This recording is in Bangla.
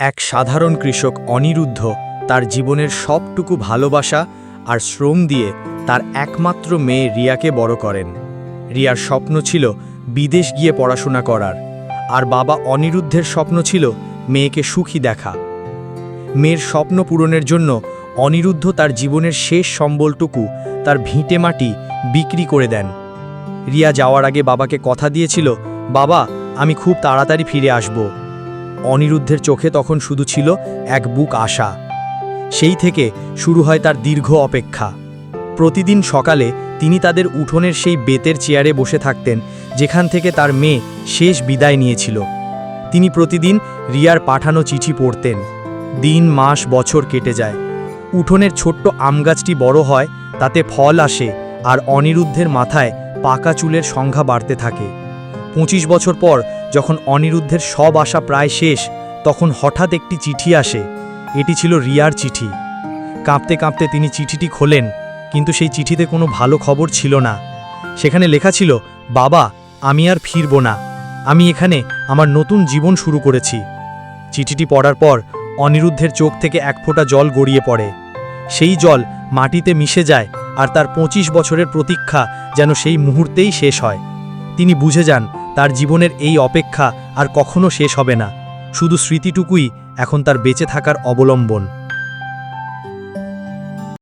এক সাধারণ কৃষক অনিরুদ্ধ তার জীবনের সবটুকু ভালোবাসা আর শ্রম দিয়ে তার একমাত্র মেয়ে রিয়াকে বড় করেন। রিয়ার স্বপ্ন ছিল বিদেশ গিয়ে পড়াশোনা করার, আর বাবা অনিরুদ্ধের স্বপ্ন ছিল মেয়েকে সুখী দেখা। মেয়ের স্বপ্ন পূরণের জন্য অনিরুদ্ধ তার জীবনের শেষ সম্বলটুকু তার ভিটে মাটি বিক্রি করে দেন। রিয়া যাওয়ার আগে বাবাকে কথা দিয়েছিল, বাবা, আমি খুব তাড়াতাড়ি ফিরে আসব। অনিরুদ্ধের চোখে তখন শুধু ছিল এক বুক আশা। সেই থেকে শুরু হয় তার দীর্ঘ অপেক্ষা। প্রতিদিন সকালে তিনি তাদের উঠোনের সেই বেতের চেয়ারে বসে থাকতেন, যেখান থেকে তার মেয়ে শেষ বিদায় নিয়েছিল। তিনি প্রতিদিন রিয়ার পাঠানো চিঠি পড়তেন। দিন, মাস, বছর কেটে যায়। উঠোনের ছোট্ট আম গাছটি বড় হয়, তাতে ফল আসে আর অনিরুদ্ধের মাথায় পাকা চুলের সংখ্যা বাড়তে থাকে। পঁচিশ বছর পর যখন অনিরুদ্ধের সব আশা প্রায় শেষ, তখন হঠাৎ একটি চিঠি আসে। এটি ছিল রিয়ার চিঠি। কাঁপতে কাঁপতে তিনি চিঠিটি খোলেন, কিন্তু সেই চিঠিতে কোনো ভালো খবর ছিল না। সেখানে লেখা ছিল, বাবা, আমি আর ফিরব না। আমি এখানে আমার নতুন জীবন শুরু করেছি। চিঠিটি পড়ার পর অনিরুদ্ধের চোখ থেকে এক ফোঁটা জল গড়িয়ে পড়ে। সেই জল মাটিতে মিশে যায় আর তার পঁচিশ বছরের প্রতীক্ষা যেন সেই মুহূর্তেই শেষ হয়। তিনি বুঝে যান তার জীবনের এই অপেক্ষা আর কখনো শেষ হবে না। শুধু স্মৃতিটুকুই এখন তার বেঁচে থাকার অবলম্বন।